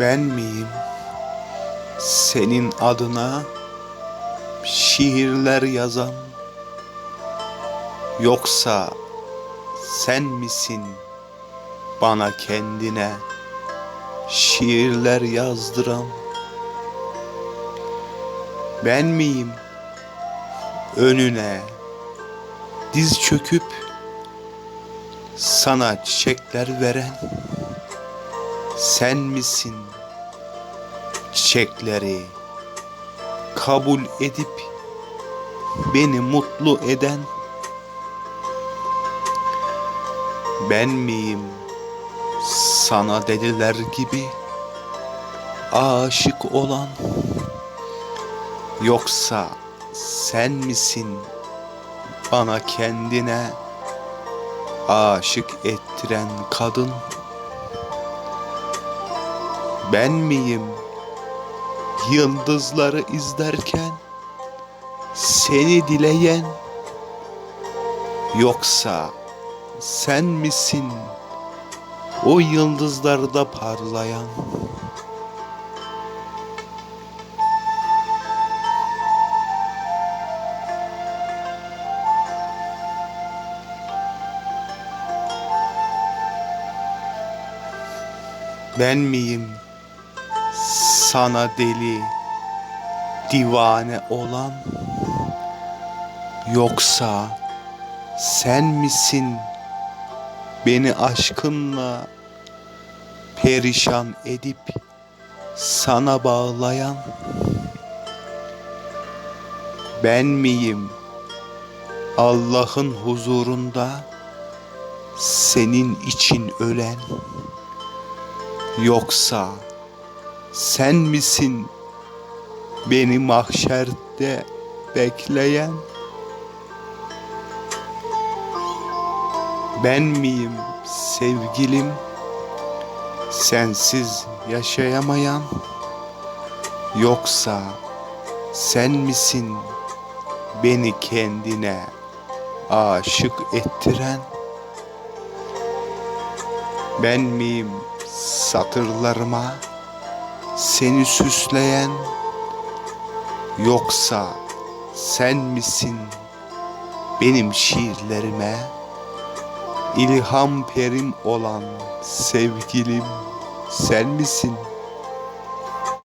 Ben miyim? Senin adına şiirler yazan Yoksa sen misin bana kendine şiirler yazdıran Ben miyim önüne diz çöküp sana çiçekler veren sen misin çiçekleri kabul edip beni mutlu eden? Ben miyim sana deliler gibi aşık olan? Yoksa sen misin bana kendine aşık ettiren kadın ben miyim? Yıldızları izlerken seni dileyen yoksa sen misin? O yıldızlarda parlayan. Ben miyim sana deli divane olan yoksa sen misin beni aşkınla perişan edip sana bağlayan? Ben miyim Allah'ın huzurunda senin için ölen yoksa sen misin beni mahşerde bekleyen? Ben miyim sevgilim sensiz yaşayamayan? Yoksa sen misin beni kendine aşık ettiren? Ben miyim satırlarıma seni süsleyen yoksa sen misin benim şiirlerime ilham perim olan sevgilim sen misin?